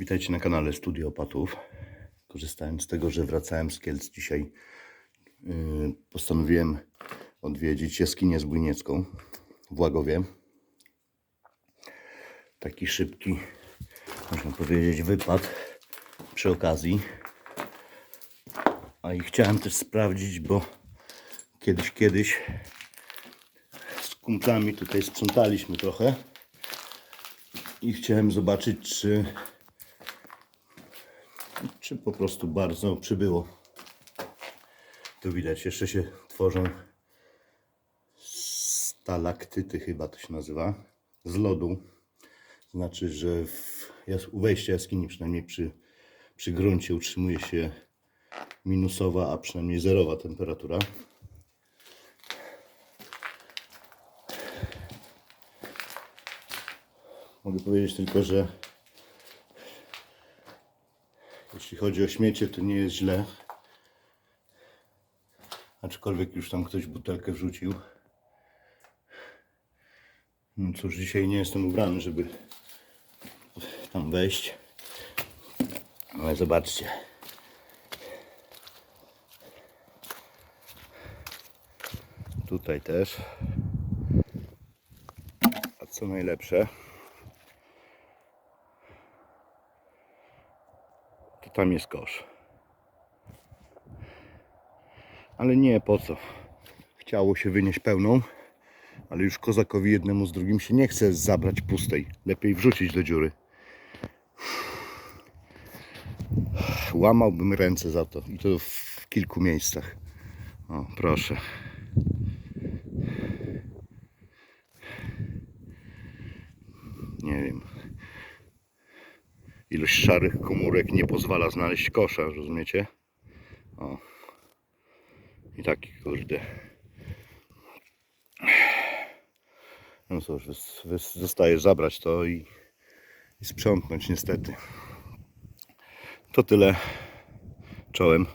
Witajcie na kanale Studio Opatów. Korzystając z tego, że wracałem z Kielc dzisiaj, yy, postanowiłem odwiedzić jaskinię zbójniecką w Łagowie. Taki szybki, można powiedzieć, wypad przy okazji. A i chciałem też sprawdzić, bo kiedyś, kiedyś z kumplami tutaj sprzątaliśmy trochę i chciałem zobaczyć, czy, czy po prostu bardzo przybyło. Tu widać, jeszcze się tworzą stalaktyty, chyba to się nazywa, z lodu. Znaczy, że w, u wejścia jaskini, przynajmniej przy, przy gruncie, utrzymuje się minusowa, a przynajmniej zerowa temperatura. Mogę powiedzieć tylko, że jeśli chodzi o śmiecie, to nie jest źle. Aczkolwiek już tam ktoś butelkę wrzucił. No cóż, dzisiaj nie jestem ubrany, żeby tam wejść. Ale zobaczcie. Tutaj też. A co najlepsze, tam jest kosz. Ale nie po co. Chciało się wynieść pełną, ale już kozakowi jednemu z drugim się nie chce zabrać pustej. Lepiej wrzucić do dziury. Łamałbym ręce za to i to w kilku miejscach. O, proszę. Ilość szarych komórek nie pozwala znaleźć kosza, rozumiecie? O. I taki kurde. No cóż, zostaje zabrać to i, i sprzątnąć niestety. To tyle. Czołem.